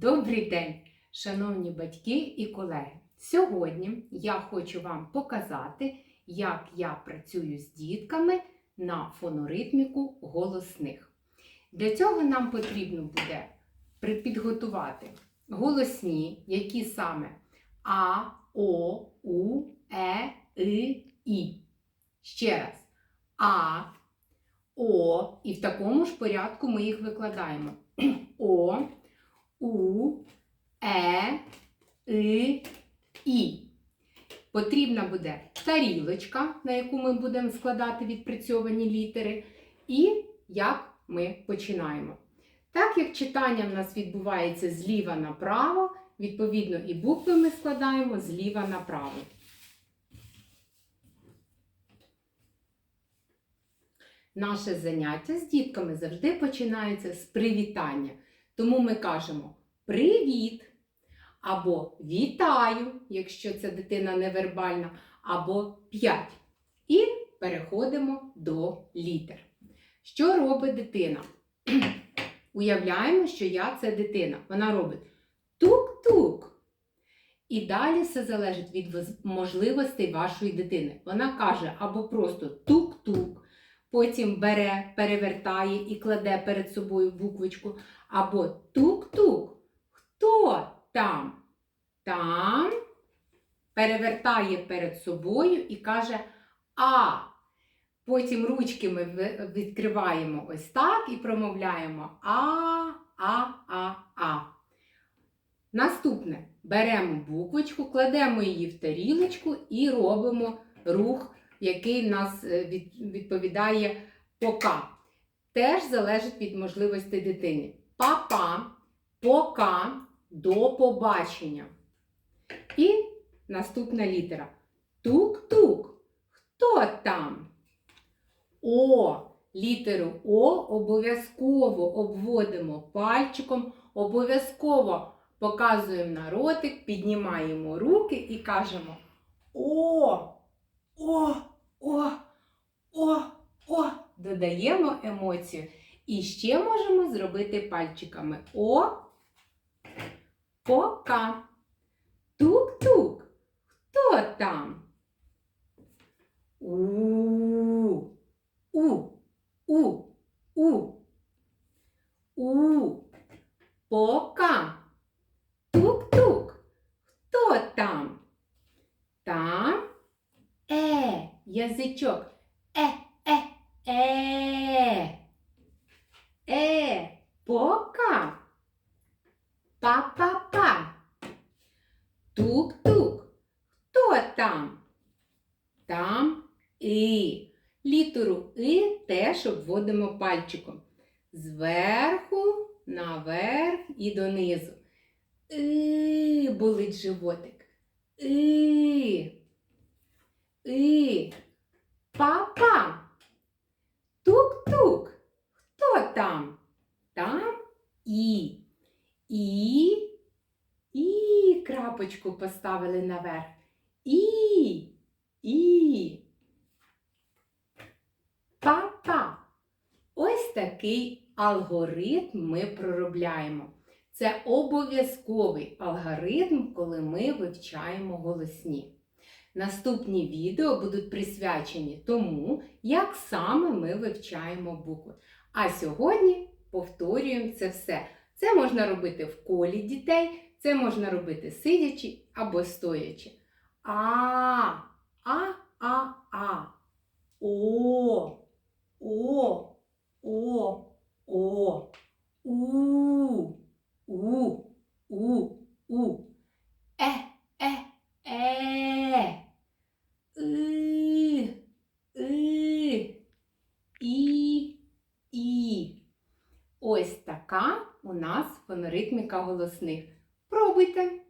Добрий день, шановні батьки і колеги! Сьогодні я хочу вам показати, як я працюю з дітками на фоноритміку голосних. Для цього нам потрібно буде підготувати голосні, які саме А, О, У, Е, И, І. Ще раз. А, О, і в такому ж порядку ми їх викладаємо. О, У, Е, И, І. Потрібна буде тарілочка, на яку ми будемо складати відпрацьовані літери, і як ми починаємо. Так як читання в нас відбувається зліва направо, відповідно і букви ми складаємо зліва направо. Наше заняття з дітками завжди починається з привітання. Тому ми кажемо привіт або вітаю, якщо ця дитина невербальна, або п'ять. І переходимо до літер. Що робить дитина? Уявляємо, що я це дитина. Вона робить тук-тук. І далі все залежить від можливостей вашої дитини. Вона каже або просто тук-тук, потім бере, перевертає і кладе перед собою буквочку, або тук-тук. Хто там? Там перевертає перед собою і каже А. Потім ручки ми відкриваємо ось так і промовляємо А, А, А, А. Наступне беремо буквочку, кладемо її в тарілочку і робимо рух, який нас е, відповідає пока. Теж залежить від можливостей дитини. Папа, пока, до побачення. І наступна літера. Тук-тук. Хто там? О. Літеру О обов'язково обводимо пальчиком, обов'язково показуємо на ротик, піднімаємо руки і кажемо О, О, О, О, О. Додаємо емоцію. І ще можемо зробити пальчиками О, пока. Тук-тук. Хто там? У. У. У. У. У. Пока. Тук-тук. Хто там? Там. Е. Язичок. Е, е, е. Е. Пока. Па-па-па. Тук-тук. Хто там? Там і. Літеру І теж обводимо пальчиком. Зверху, наверх і донизу. І болить животик. І. І. Папа. Тук-тук. Хто там? Там і. І. І крапочку поставили наверх. І. І. Папа. Ось такий алгоритм ми проробляємо. Це обов'язковий алгоритм, коли ми вивчаємо голосні. Наступні відео будуть присвячені тому, як саме ми вивчаємо букви. А сьогодні повторюємо це все. Це можна робити в колі дітей, це можна робити сидячи або стоячи. А, а, а, а. О, о, о, о. У, у, у, у. Е, е, е. И, и, і, і. Ось така у нас фоноритміка голосних. Пробуйте!